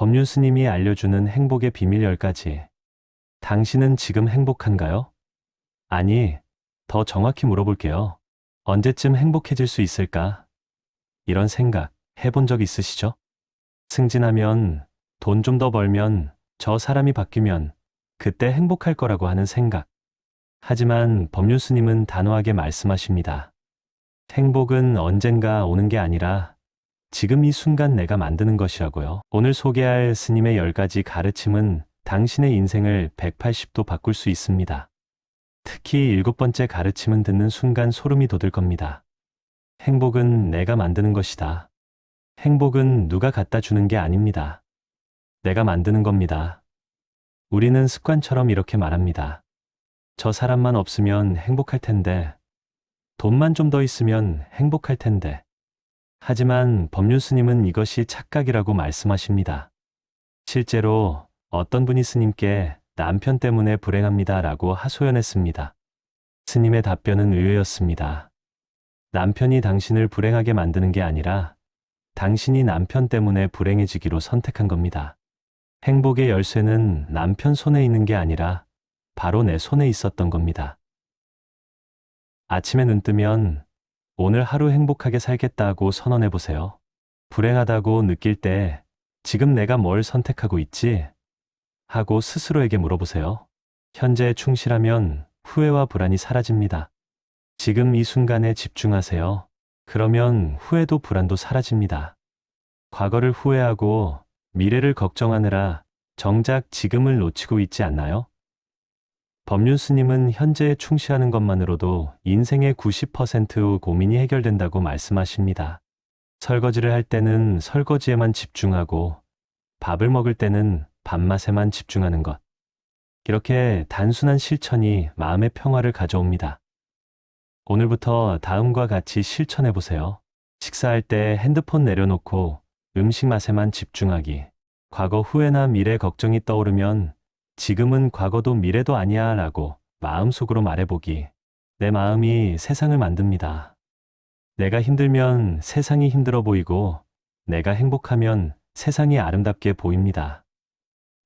법륜 스님이 알려주는 행복의 비밀 10가지. 당신은 지금 행복한가요? 아니, 더 정확히 물어볼게요. 언제쯤 행복해질 수 있을까? 이런 생각 해본 적 있으시죠? 승진하면, 돈 좀 더 벌면, 저 사람이 바뀌면, 그때 행복할 거라고 하는 생각. 하지만 법륜 스님은 단호하게 말씀하십니다. 행복은 언젠가 오는 게 아니라 지금 이 순간 내가 만드는 것이라고요. 오늘 소개할 스님의 10가지 가르침은 당신의 인생을 180도 바꿀 수 있습니다. 특히 일곱 번째 가르침은 듣는 순간 소름이 돋을 겁니다. 행복은 내가 만드는 것이다. 행복은 누가 갖다 주는 게 아닙니다. 내가 만드는 겁니다. 우리는 습관처럼 이렇게 말합니다. 저 사람만 없으면 행복할 텐데, 돈만 좀 더 있으면 행복할 텐데. 하지만 법륜 스님은 이것이 착각이라고 말씀하십니다. 실제로 어떤 분이 스님께 남편 때문에 불행합니다 라고 하소연했습니다. 스님의 답변은 의외였습니다. 남편이 당신을 불행하게 만드는 게 아니라 당신이 남편 때문에 불행해지기로 선택한 겁니다. 행복의 열쇠는 남편 손에 있는 게 아니라 바로 내 손에 있었던 겁니다. 아침에 눈 뜨면 오늘 하루 행복하게 살겠다고 선언해 보세요. 불행하다고 느낄 때 지금 내가 뭘 선택하고 있지? 하고 스스로에게 물어보세요. 현재에 충실하면 후회와 불안이 사라집니다. 지금 이 순간에 집중하세요. 그러면 후회도 불안도 사라집니다. 과거를 후회하고 미래를 걱정하느라 정작 지금을 놓치고 있지 않나요? 법륜 스님은 현재에 충실하는 것만으로도 인생의 90% 고민이 해결된다고 말씀하십니다. 설거지를 할 때는 설거지에만 집중하고 밥을 먹을 때는 밥맛에만 집중하는 것. 이렇게 단순한 실천이 마음의 평화를 가져옵니다. 오늘부터 다음과 같이 실천해 보세요. 식사할 때 핸드폰 내려놓고 음식 맛에만 집중하기. 과거 후회나 미래 걱정이 떠오르면 지금은 과거도 미래도 아니야 라고 마음속으로 말해보기. 내 마음이 세상을 만듭니다. 내가 힘들면 세상이 힘들어 보이고 내가 행복하면 세상이 아름답게 보입니다.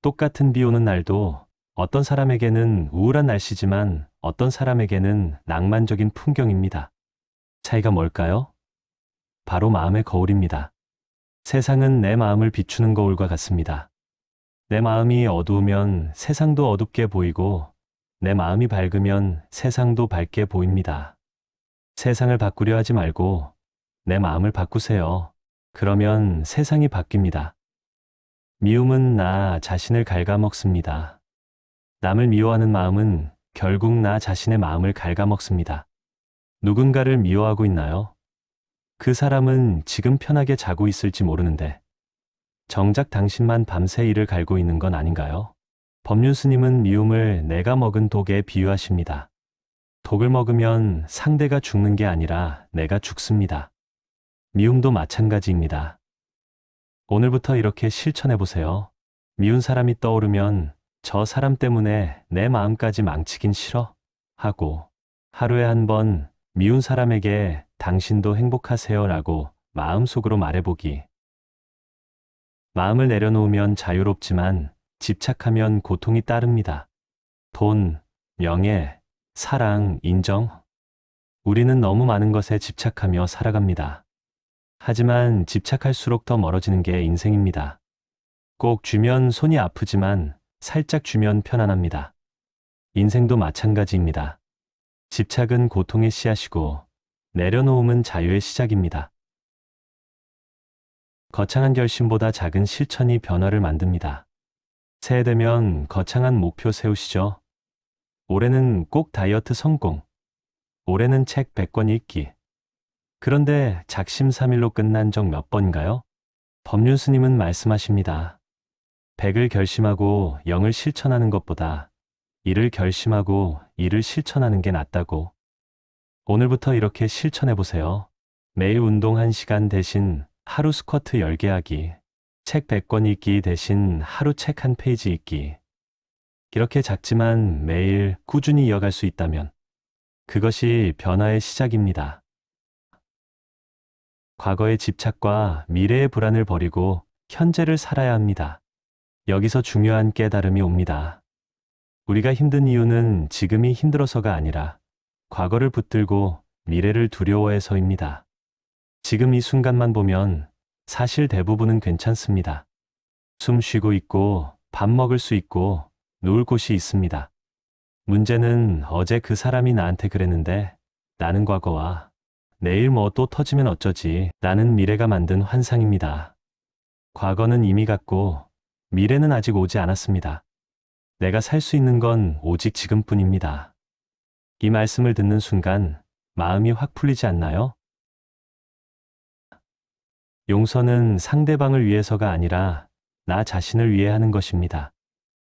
똑같은 비 오는 날도 어떤 사람에게는 우울한 날씨지만 어떤 사람에게는 낭만적인 풍경입니다. 차이가 뭘까요? 바로 마음의 거울입니다. 세상은 내 마음을 비추는 거울과 같습니다. 내 마음이 어두우면 세상도 어둡게 보이고 내 마음이 밝으면 세상도 밝게 보입니다. 세상을 바꾸려 하지 말고 내 마음을 바꾸세요. 그러면 세상이 바뀝니다. 미움은 나 자신을 갉아먹습니다. 남을 미워하는 마음은 결국 나 자신의 마음을 갉아먹습니다. 누군가를 미워하고 있나요? 그 사람은 지금 편하게 자고 있을지 모르는데 정작 당신만 밤새 이를 갈고 있는 건 아닌가요? 법륜 스님은 미움을 내가 먹은 독에 비유하십니다. 독을 먹으면 상대가 죽는 게 아니라 내가 죽습니다. 미움도 마찬가지입니다. 오늘부터 이렇게 실천해 보세요. 미운 사람이 떠오르면 저 사람 때문에 내 마음까지 망치긴 싫어 하고 하루에 한 번 미운 사람에게 당신도 행복하세요 라고 마음속으로 말해보기. 마음을 내려놓으면 자유롭지만 집착하면 고통이 따릅니다. 돈, 명예, 사랑, 인정. 우리는 너무 많은 것에 집착하며 살아갑니다. 하지만 집착할수록 더 멀어지는 게 인생입니다. 꼭 주면 손이 아프지만 살짝 주면 편안합니다. 인생도 마찬가지입니다. 집착은 고통의 씨앗이고 내려놓음은 자유의 시작입니다. 거창한 결심보다 작은 실천이 변화를 만듭니다. 새해 되면 거창한 목표 세우시죠. 올해는 꼭 다이어트 성공. 올해는 책 100권 읽기. 그런데 작심삼일로 끝난 적 몇 번인가요? 법륜 스님은 말씀하십니다. 100을 결심하고 0을 실천하는 것보다 1을 결심하고 1을 실천하는 게 낫다고. 오늘부터 이렇게 실천해 보세요. 매일 운동 1시간 대신 하루 스쿼트 10개 하기. 책 100권 읽기 대신 하루 책 한 페이지 읽기. 이렇게 작지만 매일 꾸준히 이어갈 수 있다면 그것이 변화의 시작입니다. 과거의 집착과 미래의 불안을 버리고 현재를 살아야 합니다. 여기서 중요한 깨달음이 옵니다. 우리가 힘든 이유는 지금이 힘들어서가 아니라 과거를 붙들고 미래를 두려워해서입니다. 지금 이 순간만 보면 사실 대부분은 괜찮습니다. 숨 쉬고 있고 밥 먹을 수 있고 누울 곳이 있습니다. 문제는 어제 그 사람이 나한테 그랬는데 나는 과거와 내일 뭐 또 터지면 어쩌지 나는 미래가 만든 환상입니다. 과거는 이미 갔고 미래는 아직 오지 않았습니다. 내가 살 수 있는 건 오직 지금뿐입니다. 이 말씀을 듣는 순간 마음이 확 풀리지 않나요? 용서는 상대방을 위해서가 아니라 나 자신을 위해 하는 것입니다.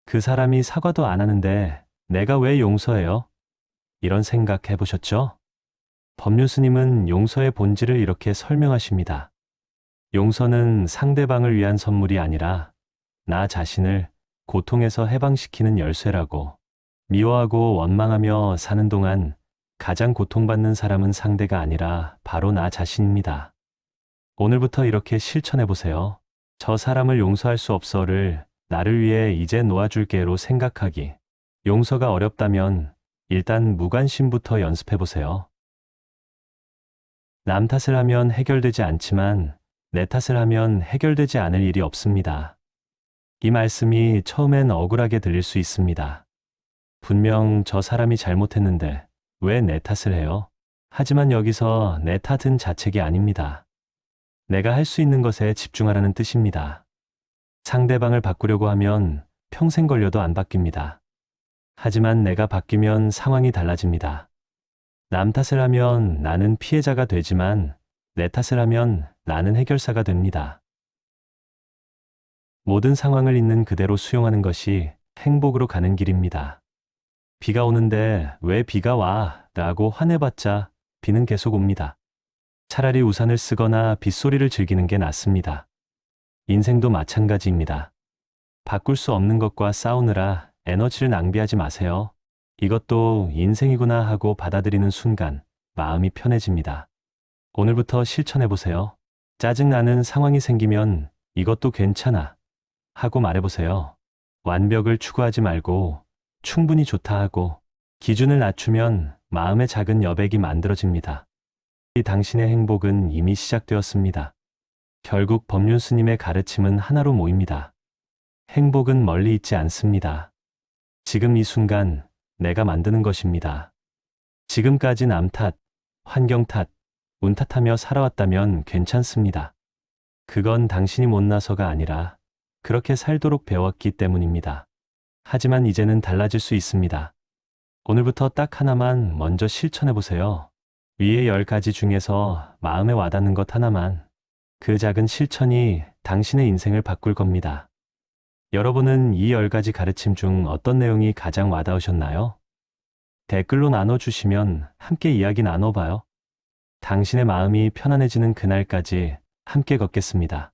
그 사람이 사과도 안 하는데 내가 왜 용서해요? 이런 생각 해보셨죠? 법률스님은 용서의 본질을 이렇게 설명하십니다. 용서는 상대방을 위한 선물이 아니라 나 자신을 고통에서 해방시키는 열쇠라고 미워하고 원망하며 사는 동안 가장 고통받는 사람은 상대가 아니라 바로 나 자신입니다. 오늘부터 이렇게 실천해 보세요. 저 사람을 용서할 수 없어를 나를 위해 이제 놓아줄게로 생각하기. 용서가 어렵다면 일단 무관심부터 연습해 보세요. 남 탓을 하면 해결되지 않지만 내 탓을 하면 해결되지 않을 일이 없습니다. 이 말씀이 처음엔 억울하게 들릴 수 있습니다. 분명 저 사람이 잘못했는데 왜 내 탓을 해요? 하지만 여기서 내 탓은 자책이 아닙니다. 내가 할 수 있는 것에 집중하라는 뜻입니다. 상대방을 바꾸려고 하면 평생 걸려도 안 바뀝니다. 하지만 내가 바뀌면 상황이 달라집니다. 남 탓을 하면 나는 피해자가 되지만 내 탓을 하면 나는 해결사가 됩니다. 모든 상황을 있는 그대로 수용하는 것이 행복으로 가는 길입니다. 비가 오는데 왜 비가 와? 라고 화내봤자 비는 계속 옵니다. 차라리 우산을 쓰거나 빗소리를 즐기는 게 낫습니다. 인생도 마찬가지입니다. 바꿀 수 없는 것과 싸우느라 에너지를 낭비하지 마세요. 이것도 인생이구나 하고 받아들이는 순간 마음이 편해집니다. 오늘부터 실천해 보세요. 짜증나는 상황이 생기면 이것도 괜찮아 하고 말해보세요. 완벽을 추구하지 말고 충분히 좋다 하고 기준을 낮추면 마음의 작은 여백이 만들어집니다. 이 당신의 행복은 이미 시작되었습니다. 결국 법륜 스님의 가르침은 하나로 모입니다. 행복은 멀리 있지 않습니다. 지금 이 순간 내가 만드는 것입니다. 지금까지 남 탓, 환경 탓, 운 탓하며 살아왔다면 괜찮습니다. 그건 당신이 못나서가 아니라 그렇게 살도록 배웠기 때문입니다. 하지만 이제는 달라질 수 있습니다. 오늘부터 딱 하나만 먼저 실천해 보세요. 위의 열 가지 중에서 마음에 와닿는 것 하나만. 그 작은 실천이 당신의 인생을 바꿀 겁니다. 여러분은 이 열 가지 가르침 중 어떤 내용이 가장 와닿으셨나요? 댓글로 나눠주시면 함께 이야기 나눠봐요. 당신의 마음이 편안해지는 그날까지 함께 걷겠습니다.